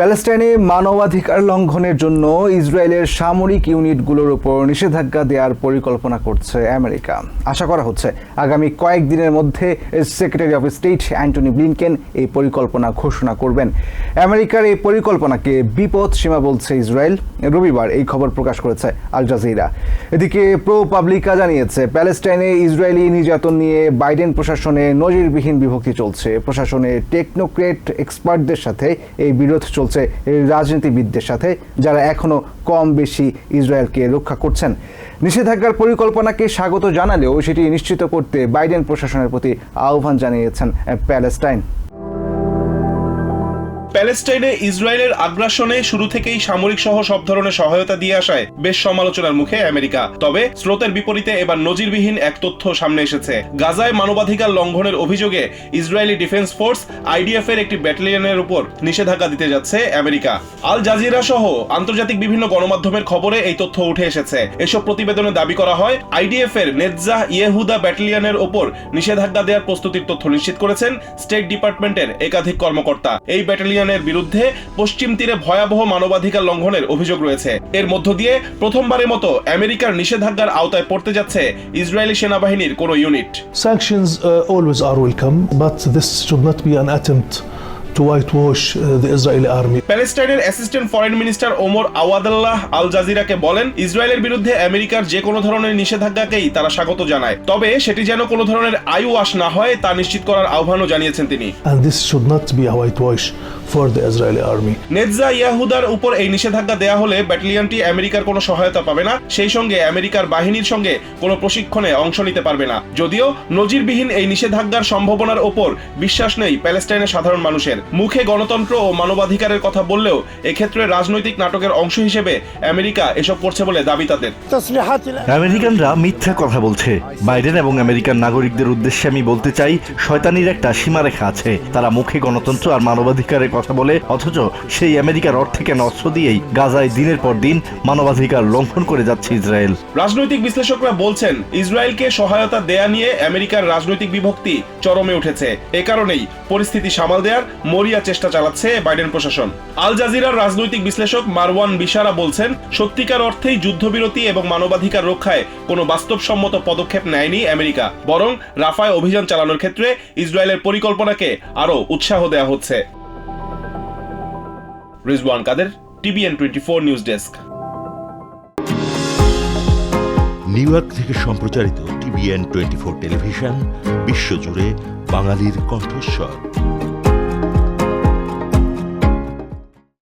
প্যালেস্টাইনে মানবাধিকার লঙ্ঘনের জন্য ইসরায়েলের সামরিক ইউনিটগুলোর উপর নিষেধাজ্ঞা দেওয়ার পরিকল্পনা করছে আমেরিকা। আশা করা হচ্ছে আগামী কয়েকদিনের মধ্যে secretary of state Antony Blinken এই পরিকল্পনা ঘোষণা করবেন। আমেরিকার এই পরিকল্পনাকে বিপদ সীমা বলছে ইসরায়েল। রবিবার এই খবর প্রকাশ করেছে আল জাজিরা। এদিকে প্রো পাবলিকা জানিয়েছে, প্যালেস্টাইনে ইসরায়েলি নির্যাতন নিয়ে বাইডেন প্রশাসনে নজিরবিহীন বিভক্তি চলছে। প্রশাসনে টেকনোক্রেট এক্সপার্টদের সাথে এই বিরোধ চলছে। রাজনীতিবিদদের সাথে, যারা এখনও কম বেশি ইসরায়েলকে রক্ষা করছেন। নিষেধাজ্ঞার পরিকল্পনাকে স্বাগত জানালেও সেটি নিশ্চিত করতে বাইডেন প্রশাসনের প্রতি আহ্বান জানিয়েছেন প্যালেস্টাইন। প্যালেস্টাইনে ইসরায়েলের আগ্রাসনে শুরু থেকেই সামরিক সহ সব ধরনের সহায়তা দিয়ে আসায় বেশ সমালোচনার মুখে আমেরিকা। তবে স্রোতের বিপরীতে এবার নজিরবিহীন এক তথ্য সামনে এসেছে। গাজায় মানবাধিকার লঙ্ঘনের অভিযোগে ইসরায়েলি ডিফেন্স ফোর্স আইডিএফ এর একটি ব্যাটালিয়নের উপর নিষেধাজ্ঞা দিতে যাচ্ছে আমেরিকা। আল জাজিরা সহ আন্তর্জাতিক বিভিন্ন গণমাধ্যমের খবরে এই তথ্য উঠে এসেছে। এসব প্রতিবেদনে দাবি করা হয় আইডিএফ এর নেতজাহ ইয়েহুদা ব্যাটালিয়নের উপর নিষেধাজ্ঞা দেওয়ার প্রস্তুতির তথ্য নিশ্চিত করেছেন স্টেট ডিপার্টমেন্টের একাধিক কর্মকর্তা। এই ব্যাটালিয়নের বিরুদ্ধে পশ্চিম তীরে ভয়াবহ মানবাধিকার লঙ্ঘনের অভিযোগ রয়েছে। এর মধ্য দিয়ে প্রথমবারের মতো আমেরিকার নিষেধাজ্ঞার আওতায় পড়তে যাচ্ছে ইসরায়েলি সেনাবাহিনীর কোনো unit. Sanctions uh, to whitewash uh, the Israeli army. প্যালেস্টাইনের assistant foreign minister Omar Awadallah Al জাজিরাকে বলেন ইসরায়েলের বিরুদ্ধে আমেরিকার যে কোনো ধরনের নিষেধাজ্ঞাকেই তারা স্বাগত জানায় তবে সেটি যেন কোনো ধরনের আশ না হয় তা নিশ্চিত করার আহ্বানও জানিয়েছেন তিনি And this should not be a whitewash for the Israeli army. নেতজা ইয়াহুদার উপর এই নিষেধাজ্ঞা দেয়া হলে ব্যাটালিয়নটি আমেরিকার কোনো সহায়তা পাবে না সেই সঙ্গে আমেরিকার বাহিনীর সঙ্গে কোনো প্রশিক্ষণে অংশ নিতে পারবে না যদিও নজিরবিহীন এই নিষেধাজ্ঞার সম্ভাবনার ওপর বিশ্বাস নেই প্যালেস্টাইনের সাধারণ মানুষের মুখে গণতন্ত্র ও মানবাধিকারের কথা বললেও এক্ষেত্রে রাজনৈতিক নাটকের অংশ হিসেবে আমেরিকা এসব করছে বলে দাবি তাদের। আমেরিকানরা মিথ্যা কথা বলছে। বাইডেন এবং আমেরিকান নাগরিকদের উদ্দেশ্যে আমি বলতে চাই শয়তানির একটা সীমারেখা আছে। তারা মুখে গণতন্ত্র আর মানবাধিকারের কথা বলে অথচ সেই আমেরিকার অর্থে কেন অস্ত্র দিয়েই গাজায় দিনের পর দিন মানবাধিকার লঙ্ঘন করে যাচ্ছে ইসরায়েল। রাজনৈতিক বিশ্লেষকরা বলছেন ইসরায়েলকে সহায়তা দেয়া নিয়ে আমেরিকার রাজনৈতিক বিভক্তি চরমে উঠেছে। এ কারণেই পরিস্থিতি সামাল দেয়ার মরিয়া চেষ্টা চালাচ্ছে বাইডেন প্রশাসন। আল জাজিরার রাজনৈতিক বিশ্লেষক মারওয়ান বিশারা বলছেন, সত্যিকার অর্থেই যুদ্ধবিরতি এবং মানবাধিকার রক্ষায় কোনো বাস্তবসম্মত পদক্ষেপ নেয়নি আমেরিকা, বরং রাফায় অভিযান চালানোর ক্ষেত্রে ইসরায়েলের পরিকল্পনাকে আরও উৎসাহ দেওয়া হচ্ছে। Rizwan Kader, TVN twenty four news desk. New York থেকে সম্প্রচারিত টিভিএন টোয়েন্টি ফোর টেলিভিশন, বিশ্বজুড়ে বাঙালির কণ্ঠস্বর।